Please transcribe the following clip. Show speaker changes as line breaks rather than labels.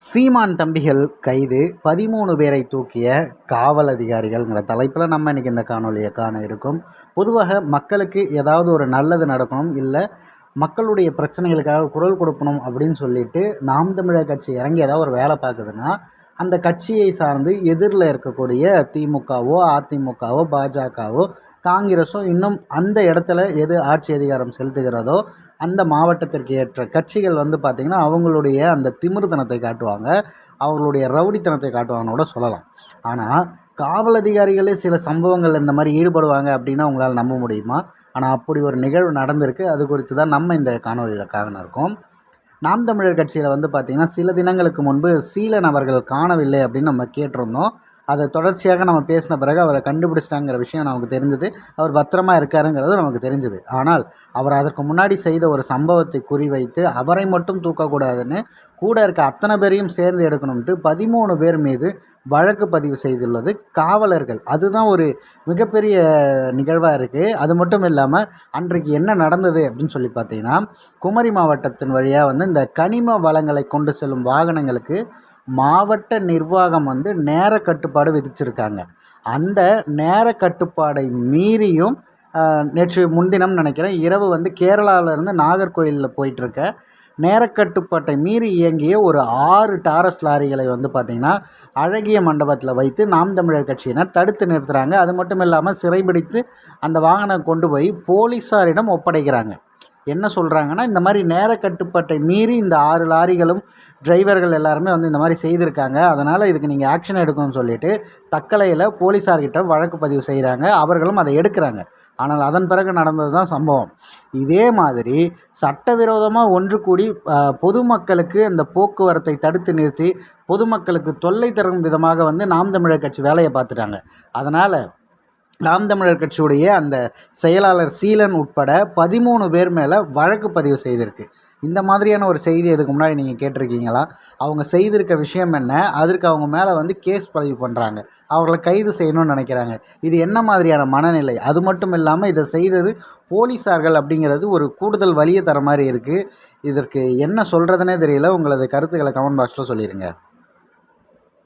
சீமான் தம்பிகள் கைது. பதிமூணு பேரை தூக்கிய காவல் அதிகாரிகள்ங்கிற தலைப்பில் நம்ம இன்றைக்கி இந்த காணொலியை காண இருக்கோம். பொதுவாக மக்களுக்கு ஏதாவது ஒரு நல்லது நடக்கணும் இல்லை மக்களுடைய பிரச்சனைகளுக்காக குரல் கொடுக்கணும் அப்படின்னு சொல்லிட்டு நாம் தமிழர் கட்சி இறங்கி ஏதாவது ஒரு வேலை பார்க்குதுன்னா அந்த கட்சியை சார்ந்து எதிரில் இருக்கக்கூடிய திமுகவோ அதிமுகவோ பாஜகவோ காங்கிரஸோ இன்னும் அந்த இடத்துல எது ஆட்சி அதிகாரம் செலுத்துகிறதோ அந்த மாவட்டத்திற்கு ஏற்ற கட்சிகள் வந்து பார்த்திங்கன்னா அவங்களுடைய அந்த திமிர்த்தனத்தை காட்டுவாங்க. அவர்களுடைய ரவுடித்தனத்தை காட்டுவாங்கன்னு கூட சொல்லலாம். ஆனால் காவல் அதிகாரிகளே சில சம்பவங்கள் இந்த மாதிரி ஈடுபடுவாங்க அப்படின்னா உங்களால் நம்ப முடியுமா? ஆனால் அப்படி ஒரு நிகழ்வு நடந்திருக்கு. அது குறித்து தான் நம்ம இந்த காணொலியில் காரணம் இருக்கோம் நாம் தமிழர் கட்சியில் வந்து பார்த்திங்கன்னா சில தினங்களுக்கு முன்பு சீலன் அவர்கள் காணவில்லை அப்படின்னு நம்ம கேட்டிருந்தோம். அதை தொடர்ச்சியாக நம்ம பேசின பிறகு அவரை கண்டுபிடிச்சிட்டாங்கிற விஷயம் நமக்கு தெரிஞ்சது. அவர் பத்திரமா இருக்காருங்கிறது நமக்கு தெரிஞ்சது. ஆனால் அவர் அதற்கு முன்னாடி செய்த ஒரு சம்பவத்தை குறிவைத்து அவரை மட்டும் தூக்கக்கூடாதுன்னு கூட இருக்க அத்தனை பேரையும் சேர்ந்து எடுக்கணும்ட்டு பதிமூணு பேர் மீது வழக்கு பதிவு செய்துள்ளது காவலர்கள். அதுதான் ஒரு மிகப்பெரிய நிகழ்வாக இருக்குது அது மட்டும் இல்லாமல் அன்றைக்கு என்ன நடந்தது அப்படின்னு சொல்லி பார்த்தீங்கன்னா குமரி மாவட்டத்தின் வழியாக வந்து இந்த கனிம வளங்களை கொண்டு செல்லும் வாகனங்களுக்கு மாவட்ட நிர்வாகம் வந்து நேர கட்டுப்பாடு விதிச்சிருக்காங்க. அந்த நேர கட்டுப்பாடை மீறியும் நேற்று முன்தினம் நினைக்கிறேன் இரவு வந்து கேரளாவிலேருந்து நாகர்கோயிலில் போயிட்டுருக்க நேரக்கட்டுப்பாட்டை மீறி இயங்கிய ஒரு ஆறு டாரஸ் லாரிகளை வந்து பார்த்திங்கன்னா அழகிய மண்டபத்தில் வைத்து நாம் தமிழர் கட்சியினர் தடுத்து நிறுத்துகிறாங்க அது மட்டும் இல்லாமல் சிறைபிடித்து அந்த வாகனம் கொண்டு போய் போலீஸாரிடம் ஒப்படைக்கிறாங்க. என்ன சொல்கிறாங்கன்னா இந்த மாதிரி நேர கட்டுப்பாட்டை மீறி இந்த ஆறு லாரிகளும் டிரைவர்கள் எல்லாருமே வந்து இந்த மாதிரி செய்திருக்காங்க. அதனால் இதுக்கு நீங்கள் ஆக்ஷன் எடுக்கணும்னு சொல்லிட்டு தக்கலையில் போலீஸார்கிட்ட வழக்கு பதிவு செய்கிறாங்க அவர்களும் அதை எடுக்கிறாங்க. ஆனால் அதன் பிறகு நடந்தது தான் சம்பவம். இதே மாதிரி சட்டவிரோதமாக ஒன்று கூடி பொதுமக்களுக்கு அந்த போக்குவரத்தை தடுத்து நிறுத்தி பொதுமக்களுக்கு தொல்லை தரும் விதமாக வந்து நாம் தமிழர் கட்சி வேலையை பார்த்துட்டாங்க. அதனால் நாம் தமிழர் கட்சியுடைய அந்த செயலாளர் சீலன் உட்பட பதிமூணு பேர் மேலே வழக்கு பதிவு செய்திருக்கு. இந்த மாதிரியான ஒரு செய்தி இதுக்கு முன்னாடி நீங்கள் கேட்டிருக்கீங்களா? அவங்க செய்திருக்க விஷயம் என்ன? அதற்கு அவங்க மேலே வந்து கேஸ் பதிவு பண்ணுறாங்க அவர்களை கைது செய்யணும்னு நினைக்கிறாங்க. இது என்ன மாதிரியான மனநிலை? அது மட்டும் இல்லாமல் இதை செய்தது போலீஸார்கள் அப்படிங்கிறது ஒரு கூடுதல் வழியை தர மாதிரி இருக்குது இதற்கு என்ன சொல்கிறதுனே தெரியல. உங்களது கருத்துக்களை கமெண்ட் பாக்ஸில் சொல்லிடுங்க